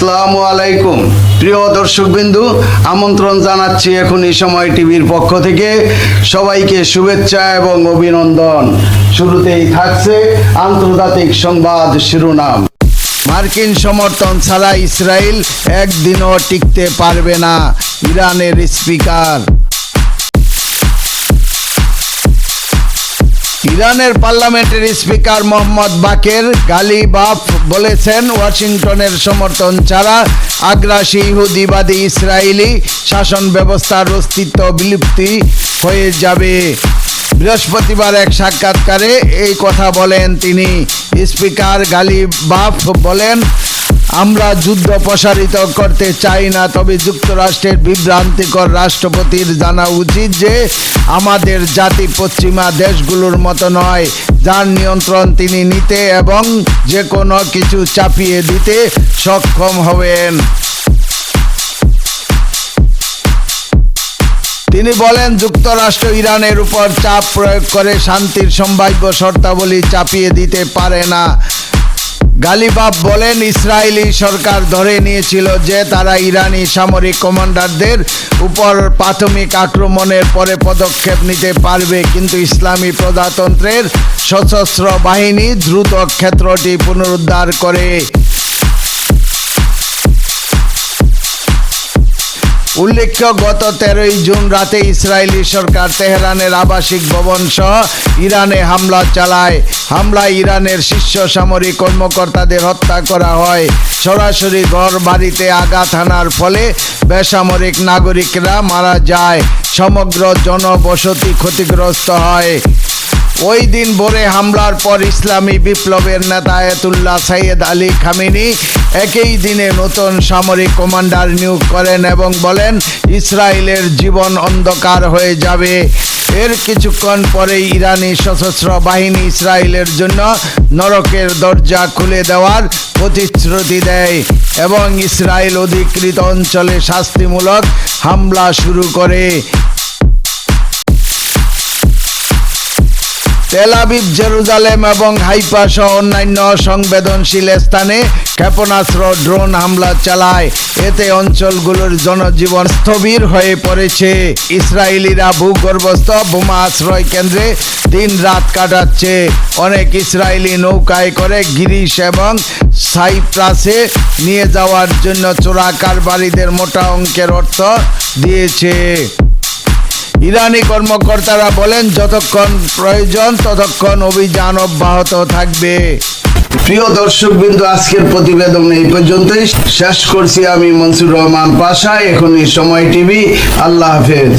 আসসালামু আলাইকুম। প্রিয় দর্শকবিন্দু, আমন্ত্রণ জানাচ্ছি এখন এই সময় টিভির পক্ষ থেকে। সবাইকে শুভেচ্ছা এবং অভিনন্দন। শুরুতেই থাকছে আন্তর্জাতিক সংবাদ শিরোনাম। মার্কিন সমর্থন ছাড়া ইসরায়েল একদিনও টিকতে পারবে না ইরানের স্পিকার। ইরানের পার্লামেন্টের স্পিকার মোহাম্মদ বাকের গালিবাফ বলেছেন, ওয়াশিংটনের সমর্থন ছাড়া আগ্রাসী ইহুদিবাদী ইসরায়েলি শাসন ব্যবস্থার অস্তিত্ব বিলুপ্তি হয়ে যাবে। বৃহস্পতিবার এক সাক্ষাৎকারে এই কথা বলেন তিনি। স্পিকার গালিবাফ বলেন আমরা যুদ্ধ প্রসারিত করতে চাই না, তবে যুক্তরাষ্ট্রের বিভ্রান্তিকর রাষ্ট্রপতির জানা উচিত যে আমাদের জাতি পশ্চিমা দেশগুলোর মতো নয়, যার নিয়ন্ত্রণ তিনি নিতে এবং যে কোনো কিছু চাপিয়ে দিতে সক্ষম হবেন। তিনি বলেন, যুক্তরাষ্ট্র ইরানের উপর চাপ প্রয়োগ করে শান্তির সম্ভাব্য শর্তাবলী চাপিয়ে দিতে পারে না। গালিবাব বলেন, ইসরায়েলি সরকার ধরে নিয়েছিল যে তারা ইরানি সামরিক কমান্ডারদের উপর প্রাথমিক আক্রমণের পরে পদক্ষেপ নিতে পারবে। কিন্তু ইসলামী প্রজাতন্ত্রের সশস্ত্র বাহিনী দ্রুত ক্ষেত্রটি পুনরুদ্ধার করে। উল্লেখ্য, গত তেরোই জুন রাতে ইসরায়েলি সরকার তেহরানের আবাসিক ভবন সহ ইরানে হামলা চালায়। হামলায় ইরানের শীর্ষ সামরিক কর্মকর্তাদের হত্যা করা হয়। সরাসরি ঘর বাড়িতে আঘাত হানার ফলে বেসামরিক নাগরিকরা মারা যায়। সমগ্র জনবসতি ক্ষতিগ্রস্ত হয়। ওই দিন ভোরে হামলার পর ইসলামী বিপ্লবের নেতা আয়াতুল্লাহ সাইয়েদ আলী খামিনি একই দিনে নতুন সামরিক কমান্ডার নিয়োগ করেন এবং বলেন, ইসরায়েলের জীবন অন্ধকার হয়ে যাবে। এর কিছুক্ষণ পরেই ইরানি সশস্ত্র বাহিনী ইসরায়েলের জন্য নরকের দরজা খুলে দেওয়ার প্রতিশ্রুতি দেয় এবং ইসরায়েল অধিকৃত অঞ্চলে শাস্তিমূলক হামলা শুরু করে। তেল আবিব জেরুজালেম এবং হাইফা সহ অন্যান্য সংবেদনশীল স্থানে ক্ষেপণাস্ত্র, ড্রোন হামলা চালায়। এতে অঞ্চলগুলোর জনজীবন স্থবির হয়ে পড়েছে। ইসরায়েলিরা ভূগর্ভস্থ বোমা আশ্রয় কেন্দ্রে দিন রাত কাটাচ্ছে। অনেক ইসরায়েলি নৌকায় করে গিরিশ এবং সাইপ্রাসে নিয়ে যাওয়ার জন্য চোরা কারবারিদের মোটা অঙ্কের অর্থ দিয়েছে। ইরানি কর্মকর্তারা বলেন, যতক্ষণ প্রয়োজন, ততক্ষণ অভিযান অব্যাহত থাকবে। প্রিয় দর্শক বিন্দু আজকের প্রতিবেদন এই পর্যন্তই। শেষ করছি আমি মনসুর রহমান পাশা। এখনই সময় টিভি। আল্লাহ হাফেজ।